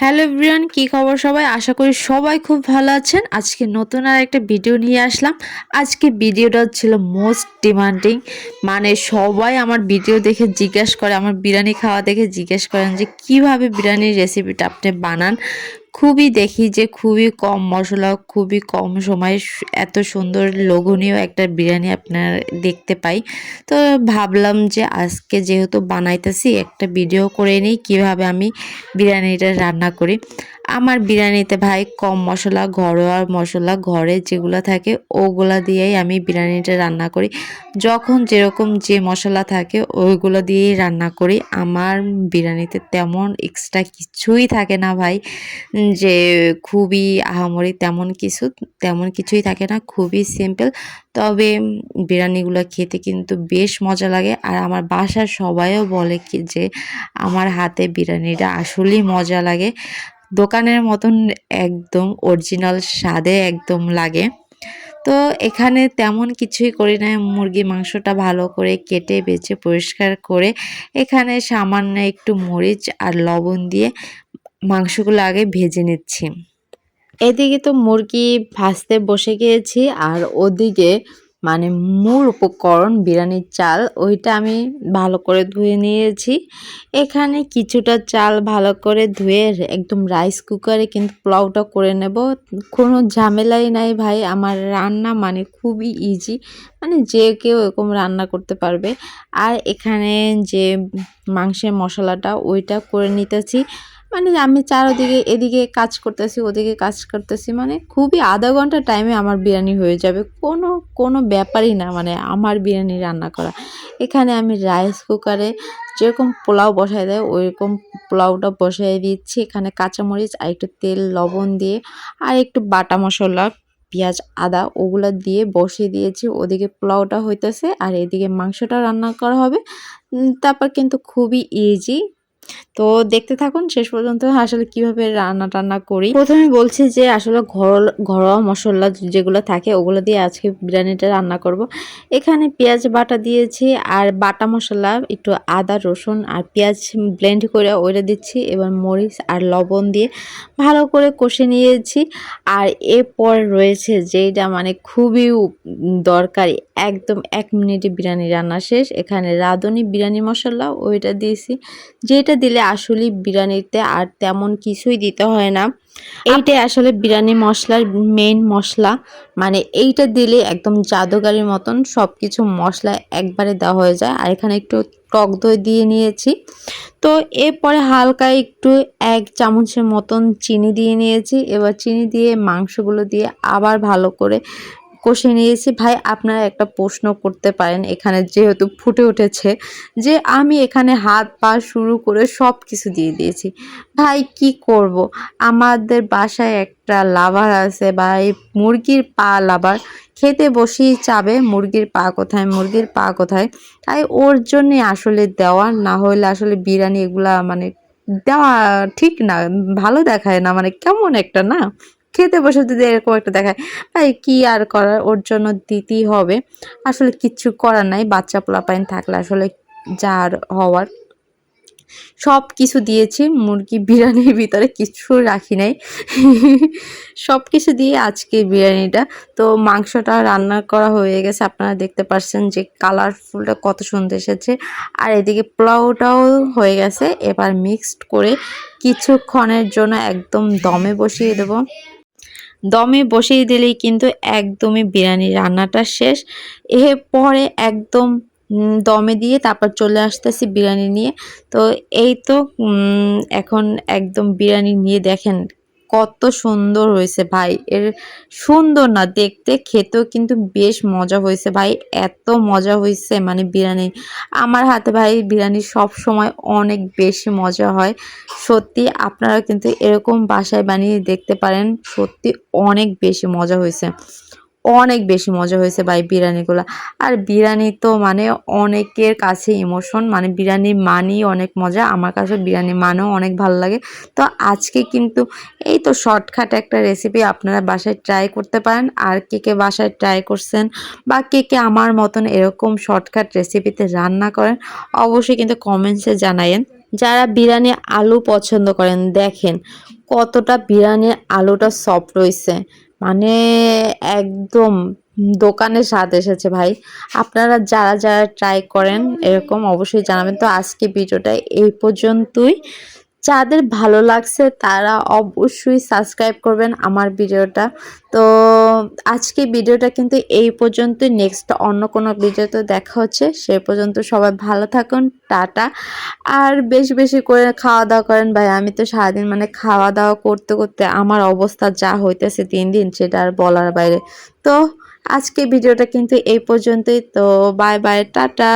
Hello everyone, কি খবর সবাই? আশা করি সবাই খুব ভালো আছেন। আজকে নতুন আর একটা ভিডিও নিয়ে আসলাম। আজকে ভিডিওটা ছিল মোস্ট ডিমান্ডিং। মানে সবাই আমার ভিডিও দেখে জিজ্ঞেস করে, আমার বিরিয়ানি খাওয়া দেখে জিজ্ঞেস করেন যে, কীভাবে বিরিয়ানির রেসিপিটা আপনি বানান? খুবই দেখি যে খুবই কম মশলা, খুবই কম সময়ে এত সুন্দর লোভনীয় একটা বিরিয়ানি আপনার দেখতে পাই। তো ভাবলাম যে আজকে যেহেতু বানাইতেছি, একটা ভিডিও করে নিই কীভাবে আমি বিরিয়ানিটা রান্না করি। আমার বিরিয়ানিতে ভাই কম মশলা, ঘরোয়া মশলা, ঘরে যেগুলো থাকে ওগুলা দিয়েই আমি বিরিয়ানিটা রান্না করি। যখন যেরকম যে মশলা থাকে ওইগুলো দিয়েই রান্না করি। আমার বিরিয়ানিতে তেমন এক্সট্রা কিছুই থাকে না ভাই। যে খুবই আহামরি তেমন কিছু, তেমন কিছুই থাকে না, খুবই সিম্পল তবে বিরিয়ানিগুলো খেতে কিন্তু বেশ মজা লাগে। আর আমার বাসার সবাইও বলে কি যে আমার হাতে বিরিয়ানিটা আসলেই মজা লাগে। দোকানের মতন একদম অরিজিনাল স্বাদে একদম লাগে। তো এখানে তেমন কিছুই করি না মুরগি মাংসটা ভালো করে কেটে, বেছে, পরিষ্কার করে এখানে সামান্য একটু মরিচ আর লবণ দিয়ে মাংসগুলো আগে ভেজে নিচ্ছি। এদিকে তো মুরগি ভাজতে বসে গিয়েছি আর ওদিকে মানে মূল উপকরণ বিরিয়ানির চাল, ওইটা আমি ভালো করে ধুয়ে নিয়েছি। এখানে কিছুটা চাল ভালো করে ধুয়ে একদম রাইস কুকারে কিন্তু পোলাওটা করে নেব। কোনো ঝামেলাই নাই ভাই, আমার রান্না মানে খুবই ইজি মানে যে কেউ এরকম রান্না করতে পারবে। আর এখানে যে মাংসের মশলাটা, ওইটা করে নিতেছি। মানে আমি চারোদিকে এদিকে কাজ করতেছি, ওদিকে কাজ করতেছি মানে খুবই আধা ঘণ্টা টাইমে আমার বিরিয়ানি হয়ে যাবে। কোনো কোনো ব্যাপারই না মানে আমার বিরিয়ানি রান্না করা। এখানে আমি রাইস কুকারে যেরকম পোলাও বসায় দেয়, ওইরকম পোলাওটা বসাই দিচ্ছি। এখানে কাঁচামরিচ আর একটু তেল, লবণ দিয়ে, আর একটু বাটা মশলা, পেঁয়াজ, আদা, ওগুলো দিয়ে বসিয়ে দিয়েছি। ওদিকে পোলাওটা হইতেছে আর এদিকে মাংসটা রান্না করা হবে। তারপর কিন্তু খুবই ইজি তো দেখতে থাকুন, শেষ পর্যন্ত আসলে কীভাবে রান্না টান্না করি। প্রথমে বলছি যে, আসলে ঘরোয়া মশলা যেগুলো থাকে, ওগুলো দিয়ে আজকে বিরিয়ানিটা রান্না করব। এখানে পেঁয়াজ বাটা দিয়েছি আর বাটা মশলা, একটু আদা, রসুন আর পেঁয়াজ ব্লেন্ড করে ওইটা দিচ্ছি। এবার মরিচ আর লবণ দিয়ে ভালো করে কষে নিয়েছি। আর এরপর রয়েছে যেটা মানে খুবই দরকারি, একদম এক মিনিটে বিরিয়ানি রান্না শেষ। এখানে রাঁধুনি বিরিয়ানি মশলা, ওইটা দিয়েছি। যেটা দিলে আসলে বিরিয়ানিতে আর তেমন কিছুই দিতে হয় না। এইটাই আসলে বিরিয়ানি মশলার মেইন মশলা। মানে এইটা দিলে একদম জাদুগারির মতন সব কিছু মশলা একবারে দেওয়া হয়ে যায়। আর এখানে একটু টক দই দিয়ে নিয়েছি। তো এরপরে হালকা একটু এক চামচের মতন চিনি দিয়ে নিয়েছি। এবার চিনি দিয়ে মাংসগুলো দিয়ে আবার ভালো করে কষে নিয়েছি। ভাই, আপনারা একটা প্রশ্ন করতে পারেন। এখানে যেহেতু ফুটে উঠেছে যে, আমি এখানে হাত পা শুরু করে সব কিছু দিয়ে দিয়েছি। ভাই, কি করব? আমাদের বাসায় একটা লাভার আছে বা এই মুরগির পা লাভার। খেতে বসেই চাবে, মুরগির পা কোথায়, মুরগির পা কোথায়? তাই ওর জন্যে আসলে দেওয়া, না হলে আসলে বিরিয়ানি এগুলা মানে দেওয়া ঠিক না, ভালো দেখায় না। মানে কেমন একটা না? খেতে বসে যদি এরকম একটা দেখায়, ভাই, কি আর করার? ওর জন্য দিতেই হবে। আসলে কিচ্ছু করার নাই, বাচ্চা পোলাপাইন থাকলে আসলে যার হওয়ার। সব কিছু দিয়েছি, মুরগি, বিরিয়ানির ভিতরে কিছু রাখি নাই। সব কিছু দিয়ে আজকে বিরিয়ানিটা। তো মাংসটা রান্না করা হয়ে গেছে, আপনারা দেখতে পাচ্ছেন যে কালারফুলটা কত সুন্দর এসেছে। আর এদিকে পোলাওটাও হয়ে গেছে, এবার মিক্সড করে কিছুক্ষণের জন্য একদম দমে বসিয়ে দেবো। দমে বসিয়ে দিলেই কিন্তু একদমই বিরিয়ানি রান্নাটা শেষ। এর পরে একদম দমে দিয়ে তারপর চলে আসতেছি বিরিয়ানি নিয়ে। তো এই তো এখন একদম বিরিয়ানি নিয়ে দেখেন কত সুন্দর হয়েছে ভাই। এর সুন্দর না, দেখতে খেতেও কিন্তু বেশ মজা হয়েছে ভাই। এত মজা হয়েছে মানে বিরিয়ানি। আমার হাতে ভাই বিরিয়ানি সব সময় অনেক বেশি মজা হয়। সত্যি আপনারা কিন্তু এরকম বাসায় বানিয়ে দেখতে পারেন, সত্যি অনেক বেশি মজা হয়েছে। অনেক বেশি মজা হয়েছে ভাই বিরিয়ানিগুলো। আর বিরিয়ানি তো মানে অনেকের কাছে ইমোশন মানে বিরিয়ানি মানই অনেক মজা, আমার কাছে বিরিয়ানি মানেও অনেক ভালো লাগে। তো আজকে কিন্তু এই তো শর্টকাট একটা রেসিপি আপনারা বাসায় ট্রাই করতে পারেন। আর কে কে বাসায় ট্রাই করছেন বা কে কে আমার মতন এরকম শর্টকাট রেসিপিতে রান্না করেন, অবশ্যই কিন্তু কমেন্টসে জানায়েন। যারা বিরিয়ানি আলু পছন্দ করেন, দেখেন কতটা বিরিয়ানির আলুটা সফট রয়েছে। মানে একদম দোকানের স্বাদ এসেছে ভাই। আপনারা যারা যারা ট্রাই করেন, এরকম অবশ্যই জানাবেন। তো আজকে ভিডিওটা এই পর্যন্তই। যাদের ভালো লাগছে তারা অবশ্যই সাবস্ক্রাইব করবেন আমার ভিডিওটা। তো আজকে ভিডিওটা কিন্তু এই পর্যন্ত নেক্সট অন্য কোনো ভিডিওতে দেখা হচ্ছে, সে পর্যন্ত সবাই ভালো থাকুন, টাটা। আর বেশি বেশি করে খাওয়া দাওয়া করেন, ভাই, আমি তো সারাদিন মানে খাওয়া দাওয়া করতে করতে আমার অবস্থা যা হইতেছে দিন দিন, সেটা আর বলার বাইরে। তো আজকে ভিডিওটা কিন্তু এই পর্যন্তই, তো বাই বাই টাটা।